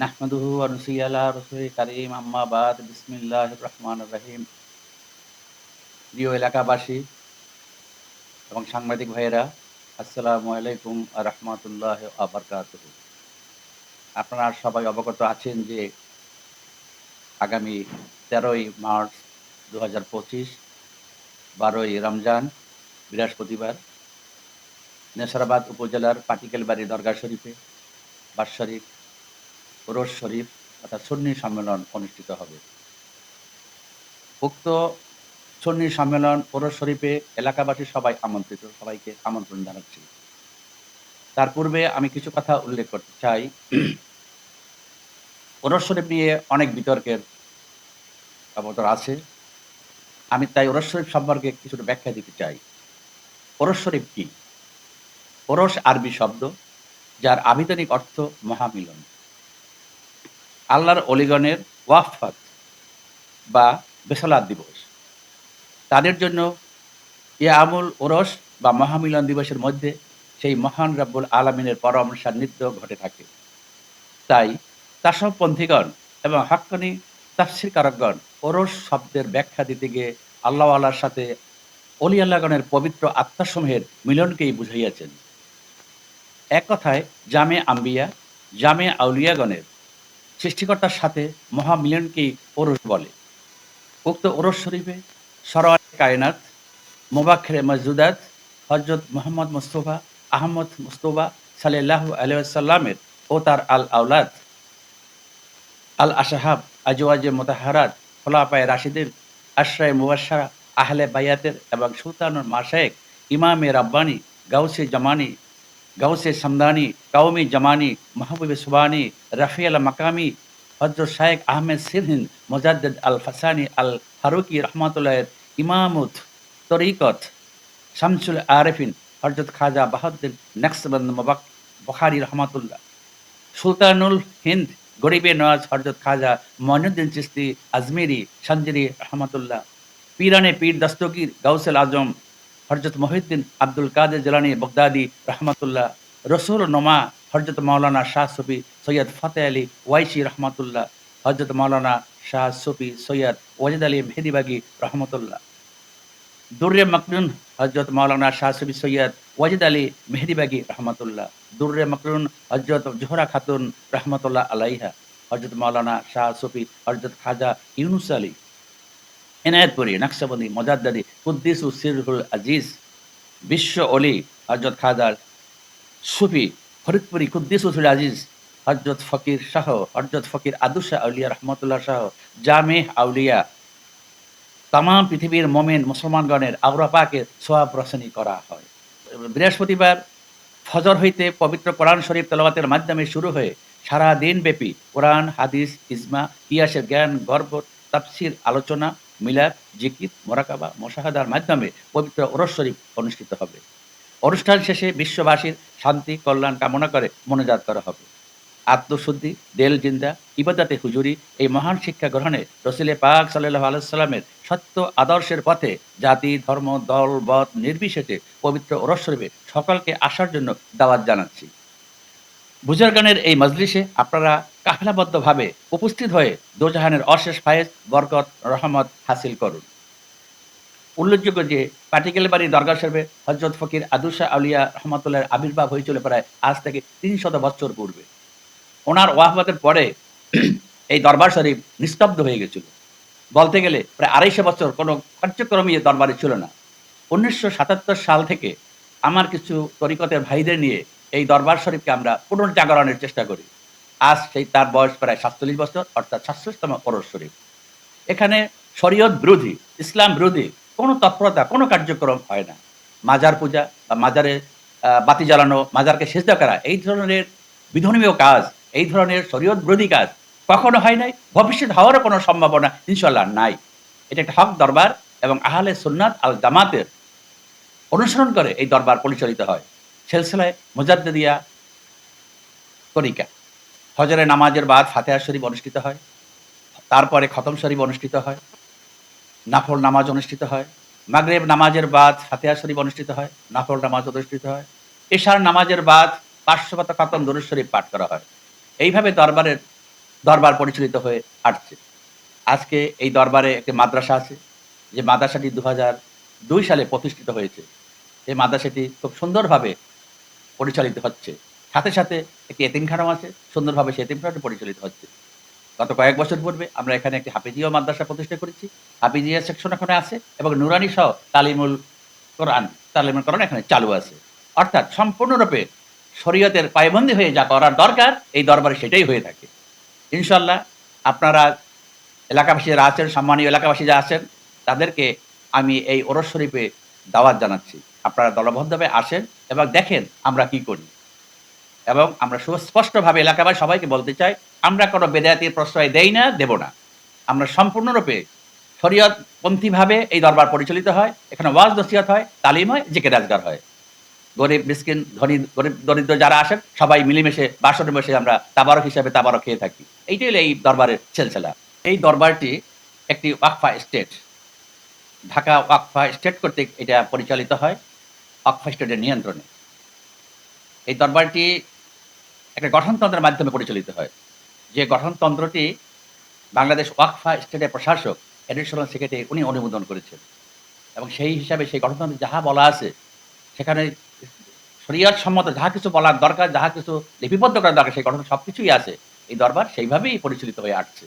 নাহমাদুহু নুসাল্লি আলা রাসূলিল কারীম আম্মা বাদ বিসমিল্লাহির রহমানির রহিম প্রিয় এলাকাবাসী এবং সাংবাদিক ভাইয়েরা, আসসালামু আলাইকুম রাহমাতুল্লাহি ওয়া বারাকাতুহু। আপনারা সবাই অবগত আছেন যে আগামী তেরোই মার্চ দু হাজার পঁচিশ, বারোই রমজান, বৃহস্পতিবার, নেসারাবাদ উপজেলার পাটিকেলবাড়ি দরগা শরীফে বাৎসরিক রোজ শরীফ অর্থাৎ সুন্নি সম্মেলন অনুষ্ঠিত হবে। উক্ত সুন্নি সম্মেলন ওরস শরীফে এলাকাবাসী সবাই আমন্ত্রিত, সবাইকে আমন্ত্রণ জানাচ্ছি। তার পূর্বে আমি কিছু কথা উল্লেখ করতে চাই। ওরস শরীফ নিয়ে অনেক বিতর্কের অবতর আছে। আমি তাই ওরস শরীফ সম্পর্কে কিছুটা ব্যাখ্যা দিতে চাই। ওরস শরীফ কি? ওরস আরবি শব্দ, যার আবিধানিক অর্থ মহামিলন। আল্লাহর অলিগণের ওয়াফাত বা বেসালাত দিবস। তাদের জন্য ইয়ামুল ওরস বা মহামিলন দিবসের মধ্যে সেই মহান রাব্বুল আলমিনের পরম সান্নিধ্য ঘটে থাকে। তাই তাসবপন্থীগণ এবং হাক্কানি তাফসির কারকগণ ওরস শব্দের ব্যাখ্যা দিতে গিয়ে আল্লাহ আল্লাহর সাথে অলি আল্লাহগণের পবিত্র আত্মাসমূহের মিলনকেই বুঝাইয়াছেন। এক কথায় জামে আম্বিয়া, জামে আউলিয়াগণের সৃষ্টিকর্তার সাথে মহামিলনকেই ওরস বলে। উক্ত ওরস শরীফে সরওয়ার কায়নাত মোবাক্ষরে মসজুদাত হজরত মোহাম্মদ মুস্তফা, আহমদ মুস্তফা সাল্লাহ আলাইসাল্লামের ও তার আল আউলাদ আল আশাহাব আজওয়াজে মোতাহারাত খোলাপায় রাশিদের আশ্রয় মুবাসারা আহলে বায়াতের এবং সুলতানুর মাসায়েক ইমামে রাব্বানি, গাউসে জামানি গাউসে সামদানি কাউমি জামানি মাহবুবে সুবানি রাফিয়াল মাকামি হজরত শায়েক আহমেদ সিরহিন মোজাদ্দ আল ফাসানি আল ফারুকি রহমতুল্লাহের ইমামুত তরিকত শামসুল আরেফিন হজরত খাজা বাহাদ্দিন নকশবন্দ মবাক বখারি রহমতুল্লাহ সুলতানুল হিন্দ গরিবে নওয়াজ হজরত খাজা মঈনুদ্দিন চিস্তি আজমেরি সঞ্জরি রহমতুল্লাহ পীরানে পীর দস্তগীর গাউসেল আজম হরজত মহিউদ্দিন আব্দুল কাদের জলানি বগদাদি রহমতুল্লাহ রসুল নোমা হরজত মাওলানা শাহ সুফি সৈয়দ ফতেহ আলী ওয়াইসি রহমতুল্লাহ হজরত মাওলানা শাহ সুফি সৈয়দ ওয়াজিদ আলী মেহেদিবাগি রহমতুল্লাহ। দুর্রে মকরুন হজরত মাওলানা শাহ সুফি সৈয়দ ওয়াজিদ আলী মেহেদিবাগি রহমতুল্লাহ। দুর্রে মকরুন হজরত জোহরা খাতুন রহমতুল্লাহ আলাইহা। হজরত মাওলানা শাহ সুফি হজরত খাজা ইউনুস আলী। এনায়তপুরি নকশবন্দি, মজাদ্দাদি, কুদ্দিস সিরহুল আজিজ, বিশ্ব অলি হজরত খাজার সুফি, ফরিদপুরি কুদ্দিস উসুল আজিজ হজরত ফকির শাহ হজরত ফকির আদুসা আউলিয়া রহমতুল্লাহ শাহ, জামে আউলিয়া তাম পৃথিবীর মোমেন মুসলমানগণের আওরাপাকে সোয়াব রচনী করা হয়। বৃহস্পতিবার ফজর হইতে পবিত্র কোরআন শরীফ তেলাওয়াতের মাধ্যমে শুরু হয়ে সারা দিন ব্যাপী কোরআন, হাদিস, ইজমা ইয়াসের জ্ঞান, গর্ব, তাফসির, আলোচনা মিলাদ, জিকির, মোরাকাবা, মোশাহাদার মাধ্যমে পবিত্র ওরস শরীফ অনুষ্ঠিত হবে। অনুষ্ঠান শেষে বিশ্ববাসীর শান্তি, কল্যাণ কামনা করে মনোজাত করা হবে। আত্মশুদ্ধি, দেল জিন্দা, ইবাদাতে হুজুরি এই মহান শিক্ষা গ্রহণে রসিলে পাক সাল্লাহ আলাইসাল্লামের সত্য আদর্শের পথে জাতি, ধর্ম, দল বধ নির্বিশেষে পবিত্র ওরস শরীফে সকলকে আসার জন্য দাওয়াত জানাচ্ছি। বুজারগানের এই মজলিসে আপনারা কাফেলাবদ্ধভাবে উপস্থিত হয়ে দোজাহানের অশেষ ফায়েজ, বরকত, রহমত হাসিল করুন। উল্লেখযোগ্য যে পাটিকেল বাড়ি দরগা শরীফে হজরত ফকির আদুসা আউলিয়া রহমতুল্লাহর আবির্ভাব হয়েছিল প্রায় আজ থেকে তিন শত বছর পূর্বে। ওনার ওয়াহবাতের পরে এই দরবার শরীফ নিস্তব্ধ হয়ে গেছিল। বলতে গেলে প্রায় আড়াইশো বছর কোনো কার্যক্রমই দরবারে ছিল না। উনিশশো সাতাত্তর সাল থেকে আমার কিছু তরিকতের ভাইদের নিয়ে এই দরবার শরীফকে আমরা পুনর্জাগরণের চেষ্টা করি। আজ সেই তার বয়স প্রায় সাতচল্লিশ বছর, অর্থাৎ সাতচল্লিশতম পরশ শরীফ। এখানে শরীয়ত বিরোধী, ইসলাম বিরোধী কোনো তৎপরতা, কোনো কার্যক্রম হয় না। মাজার পূজা বা মাজারে বাতি জ্বালানো, মাজারকে সেজদা করা, এই ধরনের বিধর্মীয় কাজ, এই ধরনের শরীয়ত বিরোধী কাজ কখনো হয় নাই, ভবিষ্যৎ হওয়ারও কোনো সম্ভাবনা ইনশাল্লাহ নাই। এটা একটা হক দরবার এবং আহলে সুন্নাত আল জামাতের অনুসরণ করে এই দরবার পরিচালিত হয়। সেলসেলায় মোজাদ্দিয়া তরিকা। হজরে নামাজের বাদ ফাতেহা শরীফ অনুষ্ঠিত হয়, তারপরে খতম শরীফ অনুষ্ঠিত হয়, নাফল নামাজ অনুষ্ঠিত হয়, মাগরেব নামাজের বাদ ফাতেহা শরীফ অনুষ্ঠিত হয়, নাফল নামাজ অনুষ্ঠিত হয়, এশার নামাজের বাদ পাঁচশো পাতা খতম দরুদ শরীফ পাঠ করা হয়। এইভাবে দরবারের, দরবার পরিচালিত হয়ে আসছে। আজকে এই দরবারে একটি মাদ্রাসা আছে, যে মাদ্রাসাটি দু দুই সালে প্রতিষ্ঠিত হয়েছে। এই মাদ্রাসাটি খুব সুন্দরভাবে পরিচালিত হচ্ছে। সাথে সাথে একটি এতিমখানাও আছে, সুন্দরভাবে সেই এতিমখানাটি পরিচালিত হচ্ছে। গত কয়েক বছর পূর্বে আমরা এখানে একটি হাফিজিয়া মাদ্রাসা প্রতিষ্ঠা করেছি। হাফিজিয়া সেকশন এখানে আছে এবং নুরানি সহ তালিমুল কোরআন তালিমুল কোরআন এখানে চালু আছে। অর্থাৎ সম্পূর্ণরূপে শরীয়তের পায়বন্দি হয়ে যা করার দরকার, এই দরবারে সেটাই হয়ে থাকে। ইনশাল্লাহ আপনারা এলাকাবাসী যারা আছেন, সম্মানীয় এলাকাবাসী যারা আছেন, তাদেরকে আমি এই ওরস শরীফে দাওয়াত জানাচ্ছি। আপনারা দলবদ্ধভাবে আসেন এবং দেখেন আমরা কি করি। এবং আমরা সুস্পষ্টভাবে এলাকাবাসী সবাইকে বলতে চাই, আমরা কোনো বেদায়াতির প্রশ্রয় দেই না, দেব না। আমরা সম্পূর্ণরূপে শরীয়তপন্থীভাবে এই দরবার পরিচালিত হয়, এখানে ওয়াজ নসিহত হয়, তালিম হয় জেকে রাজগার হয়। গরিব, মিসকিন, ধনী, গরিব, দরিদ্র যারা আসেন, সবাই মিলেমিশে বাসনে বসে আমরা তাবারক হিসাবে তাবারক খেয়ে থাকি। এইটাই হলো এই দরবারের সেলসেলা। এই দরবারটি একটি ওয়াকফা স্টেট। ঢাকা ওয়াকফা স্টেট কর্তৃক এটা পরিচালিত হয়। ওয়াকফা স্টেটের নিয়ন্ত্রণে। এই দরবারটি একটা গঠনতন্ত্রের মাধ্যমে পরিচালিত হয়। যে গঠনতন্ত্রটি বাংলাদেশ ওয়াকফা স্টেটের প্রশাসক, এডিশনাল সেক্রেটারি, উনি অনুমোদন করেছেন। এবং সেই হিসাবে সেই গঠনতন্ত্রে যাহা বলা আছে, সেখানে শরীয়ত সম্মত যাহা কিছু বলার দরকার, যাহা কিছু লিপিবদ্ধ করার দরকার, সেই গঠন সব কিছুই আছে। এই দরবার সেইভাবেই পরিচালিত হয়ে আসছে।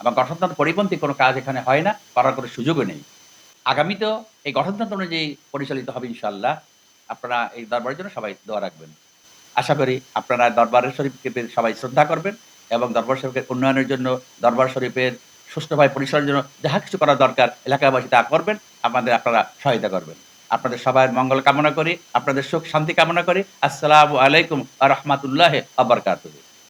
এবং গঠনতন্ত্র পরিপন্থী কোনো কাজ এখানে হয় না, করার কোনো সুযোগও নেই। আগামীতেও এই গঠনতন্ত্র অনুযায়ী পরিচালিত হবে ইনশাল্লাহ আপনারা এই দরবারের জন্য সবাই দোয়া রাখবেন। আশা করি আপনারা দরবারের শরীফকে সবাই শ্রদ্ধা করবেন এবং দরবার শরীফের উন্নয়নের জন্য, দরবার শরীফের সুষ্ঠুভাবে পরিচালনার জন্য যাহা কিছু করা দরকার এলাকাবাসী তা করবেন, আমাদের আপনারা সহায়তা করবেন। আপনাদের সবাই মঙ্গল কামনা করি, আপনাদের সুখ শান্তি কামনা করি। আসসালামু আলাইকুম রহমতুল্লাহ আবরকাতুহ